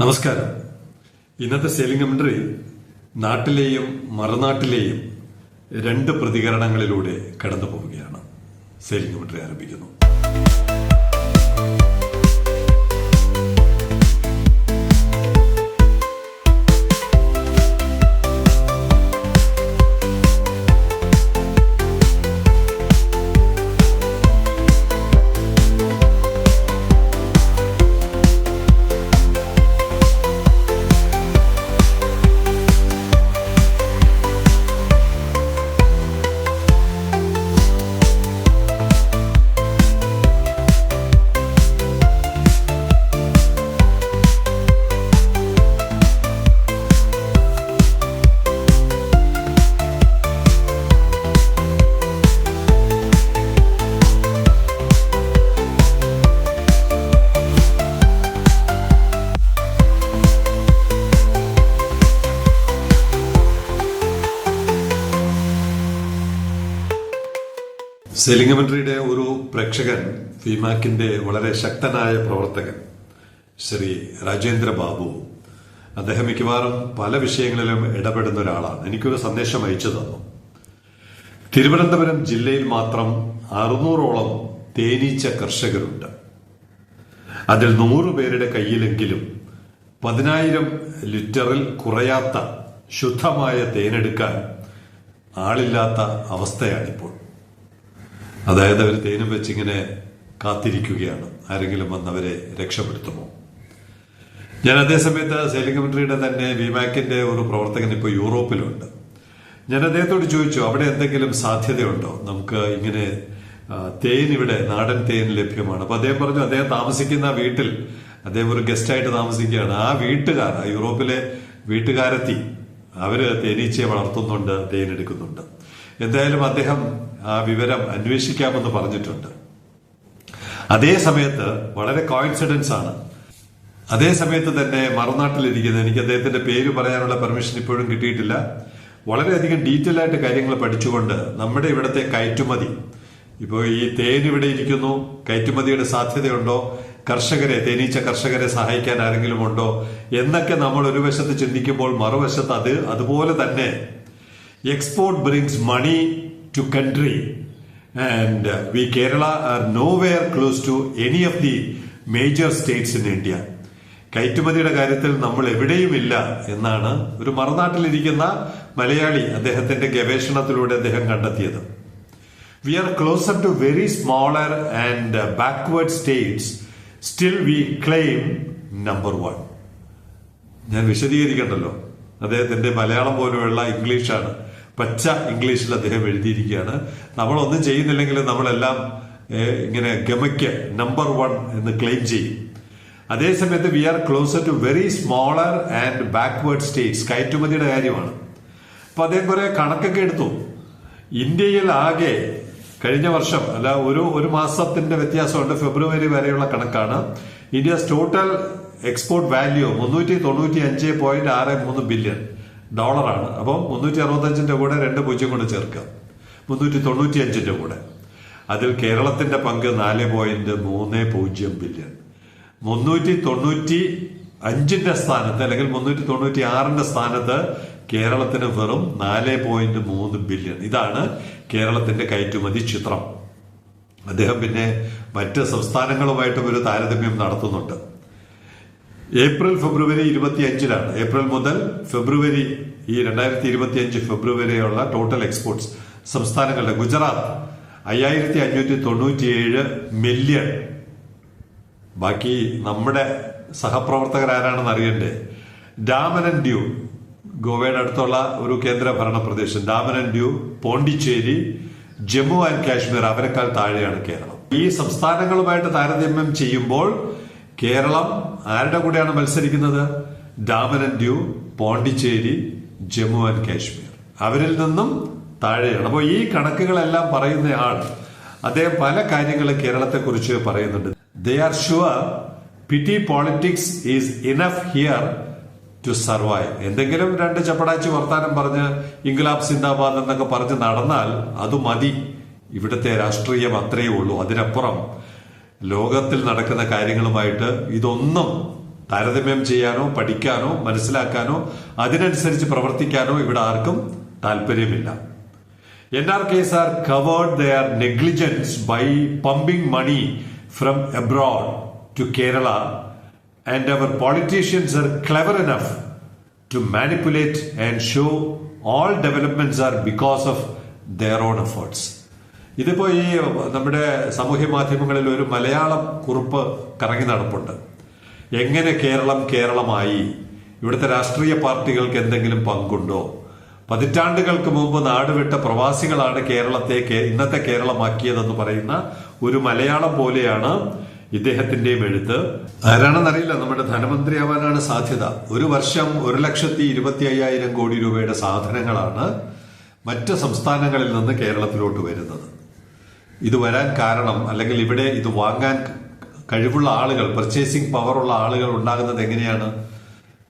നമസ്കാരം. ഇന്നത്തെ sailing commentary നാട്ടിലെയും മറുനാട്ടിലെയും രണ്ട് പ്രതികരണങ്ങളിലൂടെ കടന്നു പോവുകയാണ് സെയിലിംഗ് കമന്ററി ആരംഭിക്കുന്നു. സെയിലിംഗ് കമന്ററിയുടെ ഒരു പ്രേക്ഷകൻ ഫിമാക്കിന്റെ വളരെ ശക്തനായ പ്രവർത്തകൻ ശ്രീ രാജേന്ദ്ര ബാബു അദ്ദേഹം മിക്കവാറും പല വിഷയങ്ങളിലും ഇടപെടുന്ന ഒരാളാണ്. എനിക്കൊരു സന്ദേശം അയച്ചു തന്നു. തിരുവനന്തപുരം ജില്ലയിൽ മാത്രം അറുന്നൂറോളം തേനീച്ച കർഷകരുണ്ട്. അതിൽ നൂറ് പേരുടെ കയ്യിലെങ്കിലും പതിനായിരം ലിറ്ററിൽ കുറയാത്ത ശുദ്ധമായ തേനെടുക്കാൻ ആളില്ലാത്ത അവസ്ഥയാണിപ്പോൾ. അതായത് അവർ തേനും വെച്ചിങ്ങനെ കാത്തിരിക്കുകയാണ്. ആരെങ്കിലും വന്നവരെ രക്ഷപ്പെടുത്തുമോ? ഞാൻ അതേസമയത്ത് സെയിലിംഗ് കമ്മിറ്ററിയുടെ തന്നെ വിമാക്കിന്റെ ഒരു പ്രവർത്തകൻ ഇപ്പോൾ യൂറോപ്പിലുണ്ട്. ഞാൻ അദ്ദേഹത്തോട് ചോദിച്ചു അവിടെ എന്തെങ്കിലും സാധ്യതയുണ്ടോ? നമുക്ക് ഇങ്ങനെ തേൻ ഇവിടെ നാടൻ തേൻ ലഭ്യമാണ്. അപ്പൊ അദ്ദേഹം പറഞ്ഞു അദ്ദേഹം താമസിക്കുന്ന വീട്ടിൽ അദ്ദേഹം ഒരു ഗസ്റ്റായിട്ട് താമസിക്കുകയാണ്. ആ വീട്ടുകാർ യൂറോപ്പിലെ വീട്ടുകാരെത്തി അവർ തേനീച്ചയെ വളർത്തുന്നുണ്ട് തേൻ എടുക്കുന്നുണ്ട്. എന്തായാലും അദ്ദേഹം ആ വിവരം അന്വേഷിക്കാമെന്ന് പറഞ്ഞിട്ടുണ്ട്. അതേ സമയത്ത് വളരെ കോയിൻസിഡൻസ് ആണ്. അതേ സമയത്ത് തന്നെ മറുനാട്ടിലിരിക്കുന്ന എനിക്ക് അദ്ദേഹത്തിന്റെ പേര് പറയാനുള്ള പെർമിഷൻ ഇപ്പോഴും കിട്ടിയിട്ടില്ല. വളരെയധികം ഡീറ്റെയിൽ ആയിട്ട് കാര്യങ്ങൾ പഠിച്ചുകൊണ്ട് നമ്മുടെ ഇവിടത്തെ കയറ്റുമതി. ഇപ്പോൾ ഈ തേൻ ഇവിടെ ഇരിക്കുന്നു കയറ്റുമതിയുടെ സാധ്യതയുണ്ടോ? കർഷകരെ തേനീച്ച കർഷകരെ സഹായിക്കാൻ ആരെങ്കിലും ഉണ്ടോ? എന്നൊക്കെ നമ്മൾ ഒരു വശത്ത് ചിന്തിക്കുമ്പോൾ മറുവശത്ത് അത് അതുപോലെ തന്നെ export brings money to country and we Kerala are nowhere close to any of the major states in India കയറ്റുമതിയുടെ കാര്യത്തിൽ നമ്മൾ എവിടെയുമില്ല എന്നാണ് ഒരു മറുനാട്ടിലിരിക്കുന്ന മലയാളി അദ്ദേഹത്തിന്റെ ഗവേഷണത്തിലൂടെ അദ്ദേഹം കണ്ടെത്തിയത്. We are closer to very smaller and backward states still we claim number one ഞാൻ വിശദീകരിക്കണ്ടല്ലോ. അദ്ദേഹത്തിന്റെ മലയാളം പോലെയുള്ള ഇംഗ്ലീഷാണ്. പച്ച ഇംഗ്ലീഷിൽ അദ്ദേഹം എഴുതിയിരിക്കുകയാണ്. നമ്മളൊന്നും ചെയ്യുന്നില്ലെങ്കിൽ നമ്മളെല്ലാം ഇങ്ങനെ ഗമയ്ക്ക് നമ്പർ വൺ എന്ന് ക്ലെയിം ചെയ്യും. അതേസമയത്ത് we are closer to very smaller and backward states കയറ്റുമതിയുടെ കാര്യമാണ്. അപ്പൊ അദ്ദേഹം കുറെ കണക്കൊക്കെ എടുത്തു. ഇന്ത്യയിൽ ആകെ കഴിഞ്ഞ വർഷം അല്ല ഒരു ഒരു മാസത്തിന്റെ വ്യത്യാസമുണ്ട് ഫെബ്രുവരി വരെയുള്ള കണക്കാണ്. ഇന്ത്യസ് ടോട്ടൽ എക്സ്പോർട്ട് വാല്യൂ മുന്നൂറ്റി തൊണ്ണൂറ്റി അഞ്ച് പോയിന്റ് ആറ് മൂന്ന് ബില്യൺ ഡോളറാണ്. അപ്പോൾ മുന്നൂറ്റി അറുപത്തഞ്ചിന്റെ കൂടെ രണ്ട് പൂജ്യം കൊണ്ട് ചേർക്കുക. മുന്നൂറ്റി തൊണ്ണൂറ്റി അഞ്ചിന്റെ കൂടെ. അതിൽ കേരളത്തിന്റെ പങ്ക് നാല് പോയിന്റ് മൂന്ന് പൂജ്യം ബില്യൺ. മുന്നൂറ്റി തൊണ്ണൂറ്റി അഞ്ചിന്റെ സ്ഥാനത്ത് അല്ലെങ്കിൽ മുന്നൂറ്റി തൊണ്ണൂറ്റി ആറിന്റെ സ്ഥാനത്ത് കേരളത്തിന് വെറും നാല് പോയിന്റ് മൂന്ന് ബില്യൺ. ഇതാണ് കേരളത്തിന്റെ കയറ്റുമതി ചിത്രം. അദ്ദേഹം പിന്നെ മറ്റ് സംസ്ഥാനങ്ങളുമായിട്ടും ഒരു താരതമ്യം നടത്തുന്നുണ്ട്. ഏപ്രിൽ ഫെബ്രുവരി ഇരുപത്തി അഞ്ചിലാണ് ഏപ്രിൽ മുതൽ ഫെബ്രുവരി ഈ രണ്ടായിരത്തി ഇരുപത്തി അഞ്ച് ഫെബ്രുവരിയുള്ള ടോട്ടൽ എക്സ്പോർട്സ് സംസ്ഥാനങ്ങളുടെ ഗുജറാത്ത് അയ്യായിരത്തി അഞ്ഞൂറ്റി തൊണ്ണൂറ്റിയേഴ് മില്യൺ ബാക്കി നമ്മുടെ സഹപ്രവർത്തകർ ആരാണെന്ന് അറിയണ്ടേ? ഡാമൻ ആൻഡ് ഡ്യൂ ഗോവയുടെ അടുത്തുള്ള ഒരു കേന്ദ്ര ഭരണ പ്രദേശം ഡാമൻ ആൻഡ് ഡ്യൂ പോണ്ടിച്ചേരി ജമ്മു ആൻഡ് കാശ്മീർ അവരെക്കാൾ താഴെയാണ് കേരളം. ഈ സംസ്ഥാനങ്ങളുമായിട്ട് താരതമ്യം ചെയ്യുമ്പോൾ കേരളം ആരുടെ കൂടെയാണ് മത്സരിക്കുന്നത്? Daman and Diu Pondicherry Jammu and Kashmir. അവരിൽ നിന്നും താഴെയാണ്. അപ്പോൾ ഈ കണക്കുകളെല്ലാം പറയുന്ന ആൾ അദ്ദേഹം പല കാര്യങ്ങളും കേരളത്തെക്കുറിച്ച് പറയുന്നുണ്ട്. They are sure pity politics is enough here to survive എന്തെങ്കിലും രണ്ട് ചപ്പടാച്ചി വർത്താനം പറഞ്ഞ് ഇംഗ്ലാബ് സിന്ദാബാദ് എന്നൊക്കെ പറഞ്ഞ് നടന്നാൽ അത് മതി. ഇവിടുത്തെ രാഷ്ട്രീയം അത്രയേ ഉള്ളൂ. അതിനപ്പുറം ലോകത്തിൽ നടക്കുന്ന കാര്യങ്ങളുമായിട്ട് ഇതൊന്നും താരതമ്യം ചെയ്യാനോ പഠിക്കാനോ മനസ്സിലാക്കാനോ അതിനനുസരിച്ച് പ്രവർത്തിക്കാനോ ഇവിടെ ആർക്കും താല്പര്യമില്ല. N R K S covered their negligence by pumping money from abroad to Kerala and our politicians are clever enough to manipulate and show all developments are because of their own efforts ഇതിപ്പോ ഈ നമ്മുടെ സാമൂഹ്യ മാധ്യമങ്ങളിൽ ഒരു മലയാളം കുറിപ്പ് കറങ്ങി നടപ്പുണ്ട്. എങ്ങനെ കേരളം കേരളമായി? ഇവിടുത്തെ രാഷ്ട്രീയ പാർട്ടികൾക്ക് എന്തെങ്കിലും പങ്കുണ്ടോ? പതിറ്റാണ്ടുകൾക്ക് മുമ്പ് നാടുവിട്ട പ്രവാസികളാണ് കേരളത്തെ ഇന്നത്തെ കേരളമാക്കിയതെന്ന് പറയുന്ന ഒരു മലയാളം പോലെയാണ് ഇദ്ദേഹത്തിന്റെയും എഴുത്ത്. ആരാണെന്നറിയില്ല നമ്മുടെ ധനമന്ത്രിയാവാനാണ് സാധ്യത. ഒരു വർഷം ഒരു ലക്ഷത്തി ഇരുപത്തി അയ്യായിരം കോടി രൂപയുടെ സാധനങ്ങളാണ് മറ്റ് സംസ്ഥാനങ്ങളിൽ നിന്ന് കേരളത്തിലോട്ട് വരുന്നത്. ഇത് വരാൻ കാരണം അല്ലെങ്കിൽ ഇവിടെ ഇത് വാങ്ങാൻ കഴിവുള്ള ആളുകൾ പർച്ചേസിംഗ് പവറുള്ള ആളുകൾ ഉണ്ടാകുന്നത് എങ്ങനെയാണ്?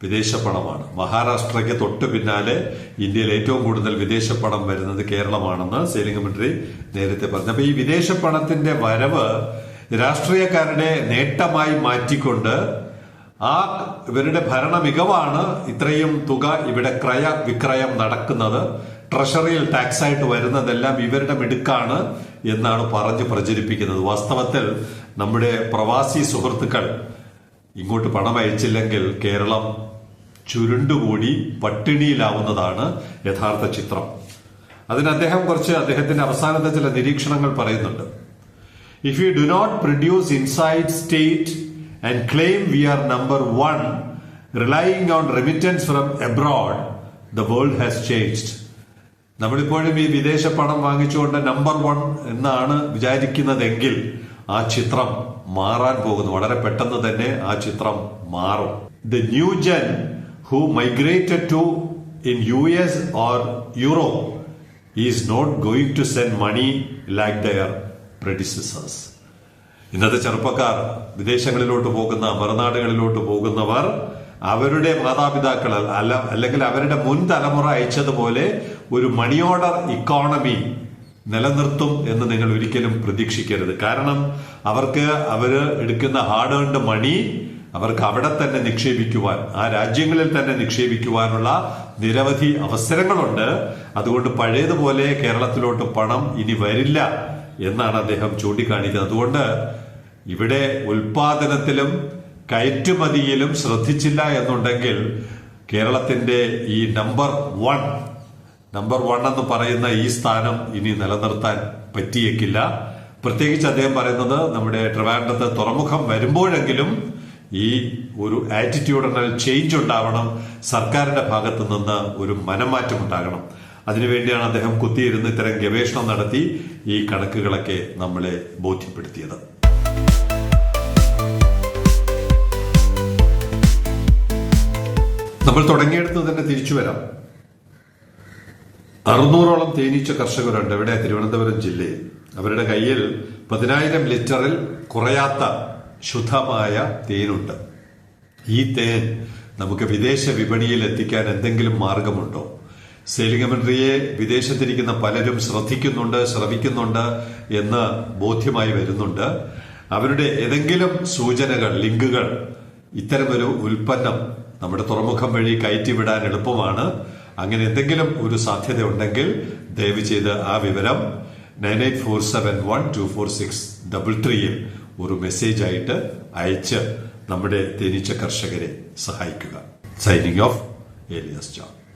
വിദേശ പണമാണ്. മഹാരാഷ്ട്രയ്ക്ക് തൊട്ട് പിന്നാലെ ഇന്ത്യയിൽ ഏറ്റവും കൂടുതൽ വിദേശ പണം വരുന്നത് കേരളമാണെന്ന് സേലിംഗ് മന്ത്രി നേരത്തെ പറഞ്ഞു. അപ്പൊ ഈ വിദേശ പണത്തിന്റെ വരവ് രാഷ്ട്രീയക്കാരുടെ നേട്ടമായി മാറ്റിക്കൊണ്ട് ആ ഇവരുടെ ഭരണ മികവാണ് ഇത്രയും തുക ഇവിടെ ക്രയ വിക്രയം നടക്കുന്നത്. ട്രഷറിയിൽ ടാക്സ് ആയിട്ട് വരുന്നതെല്ലാം ഇവരുടെ മിടുക്കാണ് എന്നാണ് പറഞ്ഞ് പ്രചരിപ്പിക്കുന്നത്. വാസ്തവത്തിൽ നമ്മുടെ പ്രവാസി സുഹൃത്തുക്കൾ ഇങ്ങോട്ട് പണം അയച്ചില്ലെങ്കിൽ കേരളം ചുരുണ്ടുകൂടി പട്ടിണിയിലാവുന്നതാണ് യഥാർത്ഥ ചിത്രം. അതിന് അദ്ദേഹം കുറച്ച് അദ്ദേഹത്തിന്റെ അവസാനത്തെ ചില നിരീക്ഷണങ്ങൾ പറയുന്നുണ്ട്. If you do not produce inside state and claim we are number one relying on remittance from abroad the world has changed. നമ്മളിപ്പോഴും ഈ വിദേശ പണം വാങ്ങിച്ചുകൊണ്ട് നമ്പർ വൺ എന്നാണ് വിചാരിക്കുന്നതെങ്കിൽ ആ ചിത്രം മാറാൻ പോകുന്നു. വളരെ പെട്ടെന്ന് തന്നെ ആ ചിത്രം മാറും. The new gen who migrated to in U S or Europe is not going to send money like their predecessors ഇന്നത്തെ ചെറുപ്പക്കാർ വിദേശങ്ങളിലോട്ട് പോകുന്ന മറുനാടുകളിലോട്ട് പോകുന്നവർ അവരുടെ മാതാപിതാക്കൾ അല്ല അല്ലെങ്കിൽ അവരുടെ മുൻ തലമുറ അയച്ചതുപോലെ ഒരു മണി ഓർഡർ ഇക്കോണമി നിലനിർത്തും എന്ന് നിങ്ങൾ ഒരിക്കലും പ്രതീക്ഷിക്കരുത്. കാരണം അവർക്ക് അവർ എടുക്കുന്ന ഹാർഡ് ഏൺഡ് മണി അവർക്ക് അവിടെ തന്നെ നിക്ഷേപിക്കുവാൻ ആ രാജ്യങ്ങളിൽ തന്നെ നിക്ഷേപിക്കുവാനുള്ള നിരവധി അവസരങ്ങളുണ്ട്. അതുകൊണ്ട് പഴയതുപോലെ കേരളത്തിലോട്ട് പണം ഇനി വരില്ല എന്നാണ് അദ്ദേഹം ചൂണ്ടിക്കാണിക്കുന്നത്. അതുകൊണ്ട് ഇവിടെ ഉൽപാദനത്തിലും കയറ്റുമതിയിലും ശ്രദ്ധിച്ചില്ല എന്നുണ്ടെങ്കിൽ കേരളത്തിന്റെ ഈ നമ്പർ വൺ നമ്പർ വൺ എന്ന് പറയുന്ന ഈ സ്ഥാനം ഇനി നിലനിർത്താൻ പറ്റിയേക്കില്ല. പ്രത്യേകിച്ച് അദ്ദേഹം പറയുന്നത് നമ്മുടെ ട്രിവാൻഡ്രത്ത് തുറമുഖം വരുമ്പോഴെങ്കിലും ഈ ഒരു ആറ്റിറ്റ്യൂഡിനൽ ചേഞ്ച് ഉണ്ടാവണം. സർക്കാരിന്റെ ഭാഗത്തു നിന്ന് ഒരു മനംമാറ്റം ഉണ്ടാകണം. അതിനുവേണ്ടിയാണ് അദ്ദേഹം കുത്തിയിരുന്ന് ഇത്തരം ഗവേഷണം നടത്തി ഈ കണക്കുകളൊക്കെ നമ്മളെ ബോധ്യപ്പെടുത്തിയത്. നമ്മൾ തുടങ്ങിയെടുത്ത് തന്നെ തിരിച്ചു വരാം. അറുന്നൂറോളം തേനീച്ച കർഷകരുണ്ട് ഇവിടെ തിരുവനന്തപുരം ജില്ലയിൽ. അവരുടെ കയ്യിൽ പതിനായിരം ലിറ്ററിൽ കുറയാത്ത ശുദ്ധമായ തേനുണ്ട്. ഈ തേൻ നമുക്ക് വിദേശ വിപണിയിൽ എത്തിക്കാൻ എന്തെങ്കിലും മാർഗമുണ്ടോ? സെയിലിംഗമന്ത്രിയെ വിദേശത്തിരിക്കുന്ന പലരും ശ്രദ്ധിക്കുന്നുണ്ട് ശ്രമിക്കുന്നുണ്ട് എന്ന് ബോധ്യമായി വരുന്നുണ്ട്. അവരുടെ ഏതെങ്കിലും സൂചനകൾ ലിങ്കുകൾ ഇത്തരമൊരു ഉൽപ്പന്നം നമ്മുടെ തുറമുഖം വഴി കയറ്റിവിടാൻ എളുപ്പമാണ്. അങ്ങനെ എന്തെങ്കിലും ഒരു സാധ്യത ഉണ്ടെങ്കിൽ ദയവ് ചെയ്ത് ആ വിവരം nine eight four seven one two four six double ത്രീയിൽ ഒരു മെസ്സേജ് ആയിട്ട് അയച്ച് നമ്മുടെ തേനീച്ച കർഷകരെ സഹായിക്കുക. Signing off Elias John